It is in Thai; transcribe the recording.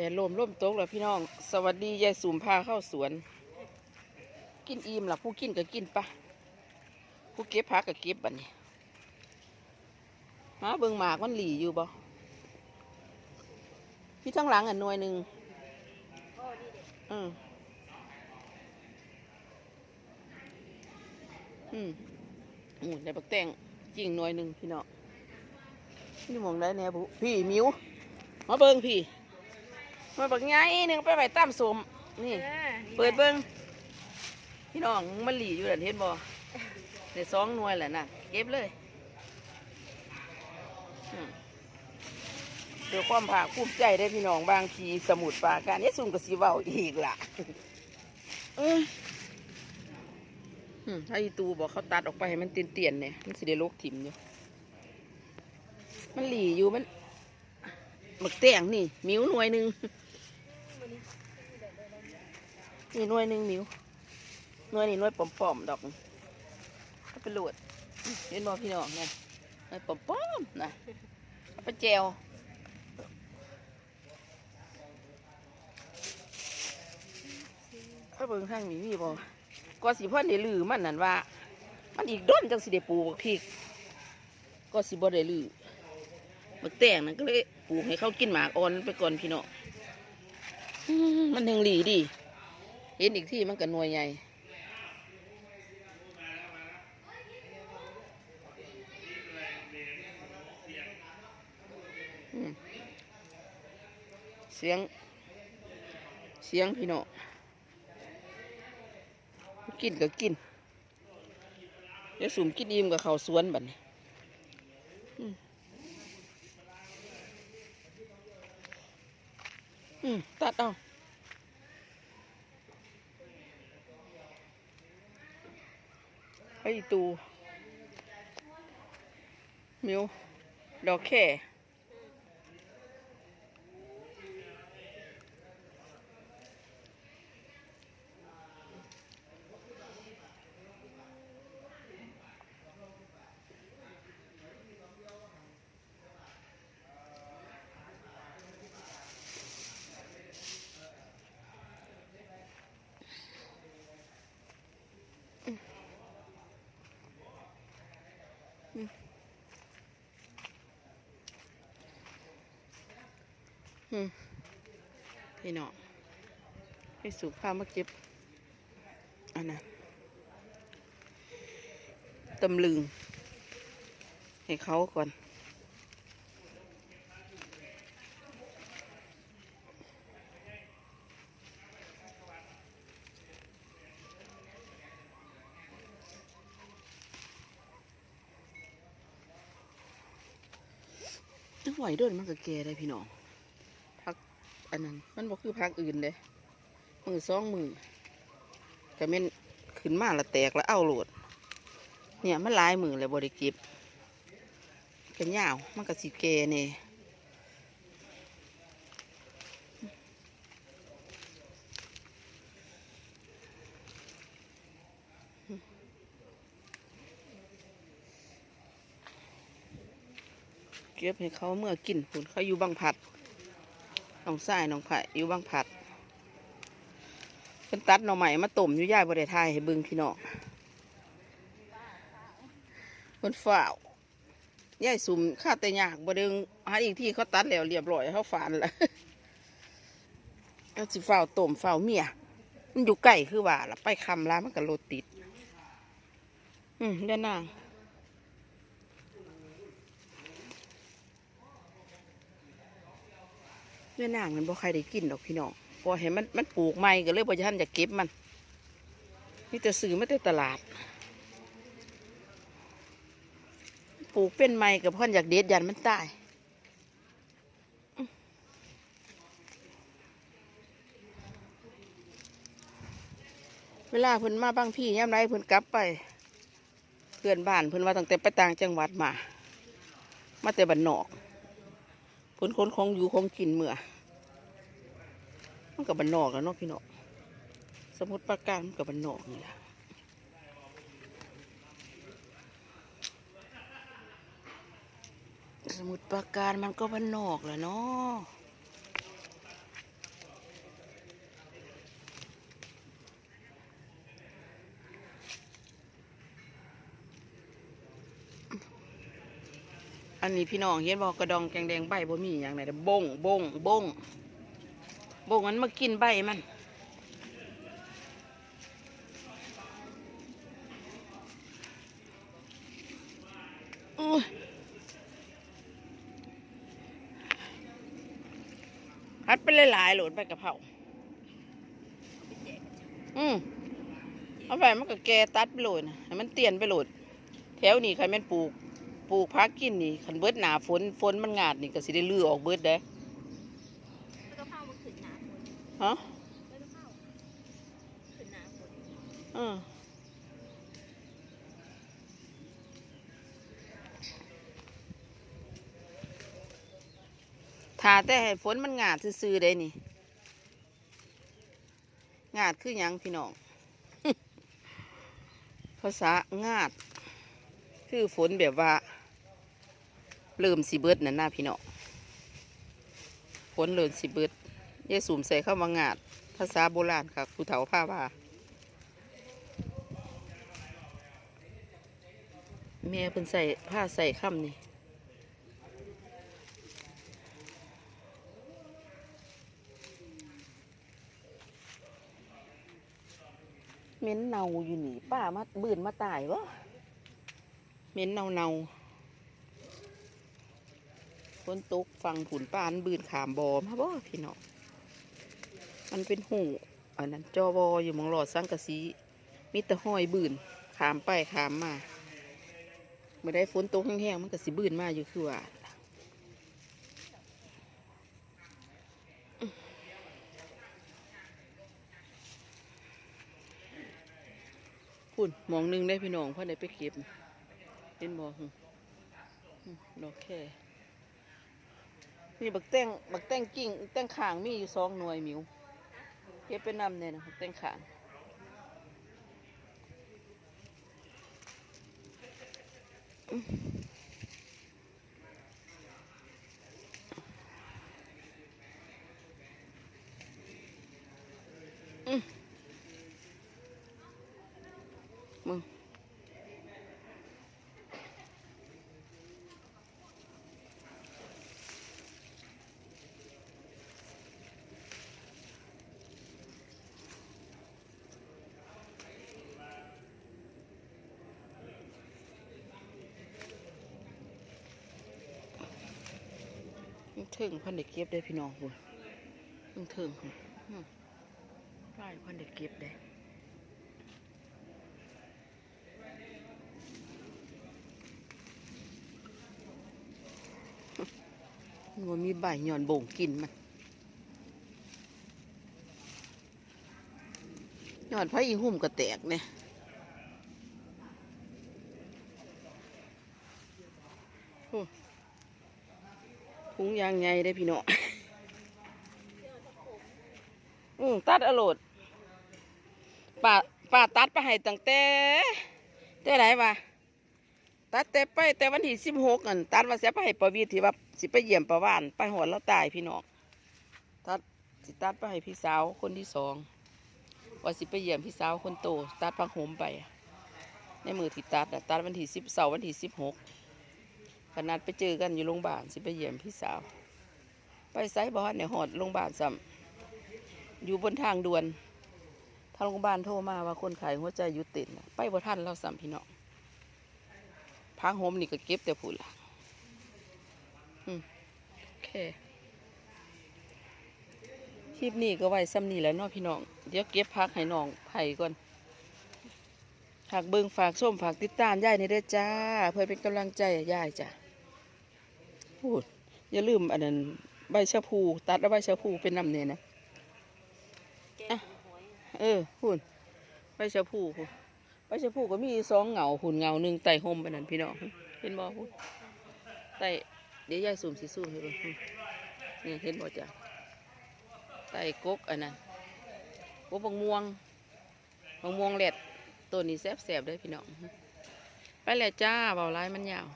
แต่ลมล่มตกแล้วพี่น้อง สวัสดียายสุมพาเข้าสวน กินอิ่มล่ะผู้กินก็กินปะผู้เก็บผักก็เก็บบัดนี้มาเบิ่งหมากมันหลีอยู่บ่พี่ทั้งหลังอะหน่วยหนึ่งอืมอืมอืมได้บักแตงจริงหน่วยหนึ่งพี่น้องนี่มองได้แน่บุพี่มิวมาเบิ่งพี่ มาบักไงหนึ่งไปไปตั้มสมนี่ เปิดเบิ่งพี่น้องมันหลีอยู่นั่นเห็นบ่ในสองหน่วยแหละน่ะ เก็บเลยอืมเดี๋ยวความภาคภูมิใจได้อพี่น้องบางทีสมุดปราการนี่ซุ่มกับสีเว้าอีกล่ะเอ้ยอืมถ้าอีตูบอกเขาตัดออกไปให้มันเตียนๆเนี่ยมันสิได้โลกถิ่มอยู่ มันหลีอยู่มัน หมึกแตงนี่มิวหน่วยหนึ่งนี่หน่วยหนึ่งมิวหน่วยนี่หน่วยปอมๆดอกเอาไปโหลดเห็นบ่พี่น้องเนี่ยหน่วยปอมๆนะเอาไปแจวเอาเบิ่งทางนี้มีบ่ก็สิพ่อได้ลือมันนั่นว่า มันอีกด้นจังสิได้ปลูกบักพริก ก็สิบ่ได้ลือบักแตงนั่นก็เลย ปลูกให้เขากินหมากอ่อนไปก่อนพี่น้อมันถึงหลีดี เห็นอีกที่มันก็หน่วยใหญ่เสียง เสียงพี่น้อกินก็กินเดี๋ยวสุ่มกินอิ่มกับเขาวสวนบัดนี้ อืมตัดเอาไอตูมิวดอกแค่อืม พี่น้องไปสูบผ้ามาเก็บอันนั้นตำลึง ให้เขาก่อนจังไหวเดินมันก็แก่ได้พี่น้อง นนั้นมันบ่คือพักอื่นเลยมือสองมือแต่เม่นขึ้นมาละแตกแล้วเอาโหลด เนี่ยมันลายมือเลยบริกิบกันยาวมันก็สีแก่เนี่ยเก็บให้เขาเมื่อกินผุนเขาอยู่บางผัด น้องทรายน้องไผ่อยู่บางผัดเป็นตัดหน่อใหม่มาต้มอยู่ย่ายบริทยให้บึงพี่น้องเป็นฝ้าวย่ายสุ่มข้าแต่ยากบดึงหาอีกที่เขาตัดแล้วเรียบร้อยเขาฝานแล้วเอาสิฝ้าวต้มฝ้าวเมียมันอยู่ใกล้คือว่าละไปคำแล้วมันก็โรติด อืมเด้านาง นื้อนางมันบ่ใครได้กินดอกพี่น้องพอเห็นมันมันปลูกใหม่ก็เลยบ่จะทันจะเก็บมันนี่จะซื้อมาแต่ตลาด ปลูกเป็นใหม่กับพ่อนอยากเด็ดยันมันตายเวลาเพิ่นมาบางพี่ย่ำไรเพิ่นกลับไป เพื่อนบ้านเพิ่นว่าตั้งแต่ไปต่างจังหวัดมา มาแต่บ้านนอก คนคนของอยู่ของกินเมื่อมันกับบันนอกแล้วเนาะพี่เนาะสมุดปราการมันกับบันนอกนี่แหละสมุดปราการมันก็บันนอกแล้วเนาะ อันนี้พี่น้องเห็นบอกกระดองแกงแดงใบบ่มีอย่างไหนเด้อบงบงบงบงมันมากินใบมันพัดไปหลายๆโหลดใบกะเพราอืมเอาไปมันก็แกตัดไปโหลดนะให้มันเตียนไปโหลด แถวนี้ใครแม่นปลูก ปลูกพักกินนี่คันเบิดหนาฝนฝนมันงาดนี่ก็สิได้ลือออกเบิดได้แล้วก็เข้ามาขึ้นหนาฝนฮะแล้วก็เข้าขึ้นหนาฝนเออถ้าแต่ให้ฝนมันงาดซื่อๆได้นี่งาดคือหยังพี่น้องภาษางาด คือฝนแบบว่า เริ่มสิเบิดนั่นนะพี่น้องฝนเริ่มสิเบิดเยสูมใส่เข้ามางาด ภาษาโบราณค่ะผู้เฒ่าผ้าว่าแม่เพิ่นใส่ผ้าใส่ค่ำนี่เหม็นเน่าอยู่นี่ป้ามาบืนมาตายวะเหม็นเน่าเน่าๆฝ นตกฟังผุนปานบืนขามบอมาบ่พี่น้องมันเป็นหูอันนั้นจอบออยู่มองหลอดสังกะสีมีแต่ห้อยบืนขามไปขามมาเมื่อได้ฝนตกแห้งๆมันก็สิบืนมาอยู่คือว่าพุ่นมองหนึงได้พี่น้องเพราะได้ไปเก็บเป็นบ่หึหึดอกแค่ นี่บักแตงบักแตงกิ้งแตงขางมีอยู่สองหน่วยมิวเก็บไปนำเนี่ยนะครับเต้นขางอืม ถึงพันเด็กเก็บได้พี่น้องคุณมึงถึงพุ่นอืมได้พันเด็กเก็บได้มันมีใบหย่อนบ่งกินมันหย่อนพระอีหุ่มก็แตกเนี่ยโอ้ พุงยางไงได้พี่น้องอืมตัดอโลดป้าป้าตัดไปให้ตั้งแต่แต่ไหนวะตัดแต่ไปแต่วันที่สิบหกอันตัดว่าเสียไปให้ประวีที่ว่าสิไปเยี่ยมประวานไปหอดแล้วตายพี่น้องตัดสิตัดไปให้พี่สาวคนที่สองว่าสิไปเยี่ยมพี่สาวคนโตตัดพังโหมไป ในมือที่ตัดน่ะตัดวันที่สิบเสาร์วันที่สิบหก ขนาดไปเจอกันอยู่โรงพยาบาลสิไปเยี่ยมพี่สาว ไปไซบอสในหอดโรงพยาบาลซ้ำอยู่บนทางด่วนทางโรงพยาบาลโทรมาว่าคนไข้หัวใจหยุดเต้นไปบ่ทันเราซ้ำพี่น้องพังโหมนี่ก็เก็บแต่ผุนละอืมโอเคคลิปนี้ก็ไว้ซ้ำนี่แหล้วเนาะพี่น้อง เดี๋ยวเก็บพักให้น้องไผ่ก่อนฝากเบิงฝากส้มฝากติดตามยายในเด้จ้า เพื่อเป็นกำลังใจให้ยายจ้ะ พูดอย่าลืมอันนั้นใบชะพู ตัดแล้วใบชะพูเป็นน้ำเนี่ยนะแก้หวยเออหุ่นใบชะพูหุ่นใบชะพูก็มีสองเหงาหุ่นเหงาหนึ่งไต่ห่มไปนั่นพี่น้องเห็นบ่หุ่นไต่เดี๋ยวยายสูมสิสูมให้เบิ่งหุ่นนี่เห็นบ่จ้ะไต่กกอันนั้นกกบางม่วงบางม่วงแหลดตัวนี้แซ่บๆเด้อพี่น้องไปแล้วจ้าเบาร้ายมันยาว